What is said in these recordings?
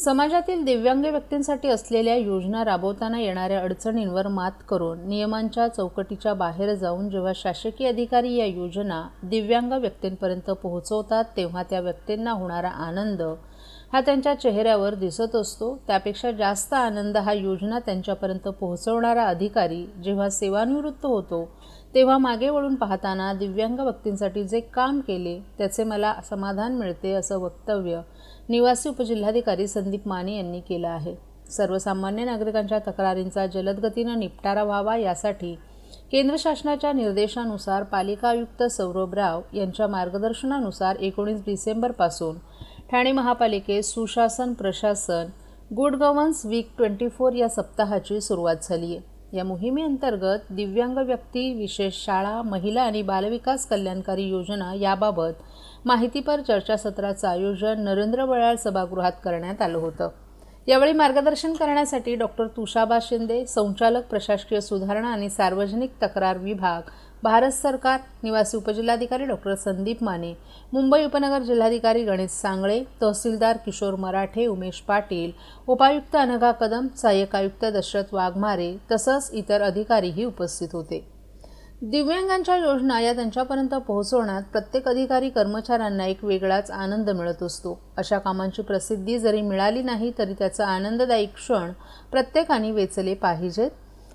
समाजातील दिव्यांग व्यक्तींसाठी असलेल्या योजना राबवताना येणाऱ्या अडचणींवर मात करून नियमांच्या चौकटीच्या बाहेर जाऊन जेव्हा शासकीय अधिकारी या योजना दिव्यांग व्यक्तींपर्यंत पोहोचवतात तेव्हा त्या व्यक्तींना होणारा आनंद हा त्यांच्या चेहऱ्यावर दिसत असतो. त्यापेक्षा जास्त आनंद हा योजना त्यांच्यापर्यंत पोहोचवणारा अधिकारी जेव्हा सेवानिवृत्त होतो तेव्हा मागे वळून पाहताना दिव्यांग व्यक्तींसाठी जे काम केले त्याचे मला समाधान मिळते असं वक्तव्य निवासी उपजिल्हाधिकारी संदीप माने यांनी केलं आहे. सर्वसामान्य नागरिकांच्या तक्रारींचा जलदगतीनं निपटारा व्हावा यासाठी केंद्र शासनाच्या निर्देशानुसार पालिका आयुक्त सौरभ राव यांच्या मार्गदर्शनानुसार एकोणीस डिसेंबरपासून ठाणे महापालिकेत सुशासन प्रशासन good governance week twenty four या सप्ताहाची सुरुवात झाली आहे. या मोहिमेअंतर्गत दिव्यांग व्यक्ती विशेष शाळा महिला आणि बालविकास कल्याणकारी योजना याबाबत माहितीपर चर्चासत्राचं आयोजन नरेंद्र बळाळ सभागृहात करण्यात आलं होतं. यावेळी मार्गदर्शन करण्यासाठी डॉक्टर तुषाबा शिंदे संचालक प्रशासकीय सुधारणा आणि सार्वजनिक तक्रार विभाग भारत सरकार निवासी उपजिल्हाधिकारी डॉक्टर संदीप माने मुंबई उपनगर जिल्हाधिकारी गणेश सांगळे तहसीलदार किशोर मराठे उमेश पाटील उपायुक्त अनघा कदम सहाय्यक आयुक्त दशरथ वाघमारे तसंच इतर अधिकारीही उपस्थित होते. दिव्यांगांच्या योजना या त्यांच्यापर्यंत पोहोचवण्यात प्रत्येक अधिकारी कर्मचाऱ्यांना एक वेगळाच आनंद मिळत असतो. अशा कामांची प्रसिद्धी जरी मिळाली नाही तरी त्याचा आनंददायी क्षण प्रत्येकाने वेचले पाहिजेत.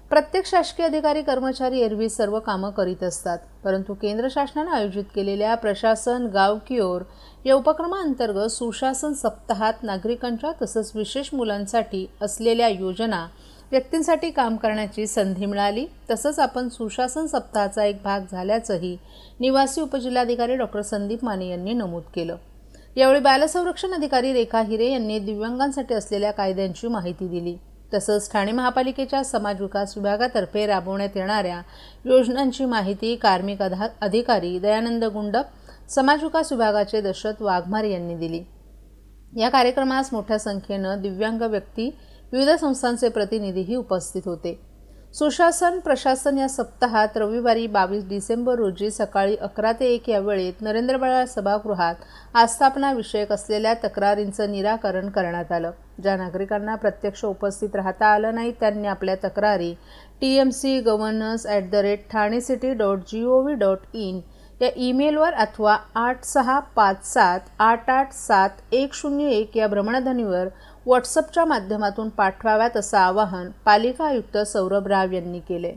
प्रत्येक शासकीय अधिकारी कर्मचारी एरवी सर्व कामं करीत असतात. परंतु केंद्र शासनाने आयोजित केलेल्या प्रशासन गाव की ओर या उपक्रमाअंतर्गत सुशासन सप्ताहात नागरिकांच्या तसंच विशेष मुलांसाठी असलेल्या योजना व्यक्तींसाठी काम करण्याची संधी मिळाली. तसंच आपण सुशासन सप्ताहाचा एक भाग झाल्याचंही निवासी उपजिल्हाधिकारी डॉक्टर संदीप माने यांनी नमूद केलं. यावेळी बालसंरक्षण अधिकारी रेखा हिरे यांनी दिव्यांगांसाठी असलेल्या कायद्यांची माहिती दिली. तसंच ठाणे महापालिकेच्या समाज विकास विभागातर्फे राबवण्यात येणाऱ्या योजनांची माहिती कार्मिक अधा अधिकारी दयानंद गुंडप समाज विकास विभागाचे दशरथ वाघमारे यांनी दिली. या कार्यक्रमास मोठ्या संख्येनं दिव्यांग व्यक्ती विविध संस्थांचे प्रतिनिधीही उपस्थित होते. सुशासन प्रशासन या सप्ताहात रविवारी बावीस डिसेंबर रोजी सकाळी अकरा ते एक या वेळेत नरेंद्र बाळा सभागृहात आस्थापनाविषयक असलेल्या तक्रारींचं निराकरण करण्यात आलं. ज्या नागरिकांना प्रत्यक्ष उपस्थित राहता आलं नाही त्यांनी आपल्या तक्रारी T M C governance at the rate Thane city dot G O V dot in या ईमेलवर अथवा आठ सहा पाच सात आठ आठ सात एक शून्य एक या भ्रमणध्वनीवर व्हॉट्सअपच्या माध्यमातून पाठवाव्यात असं आवाहन पालिका आयुक्त सौरभ राव यांनी केले.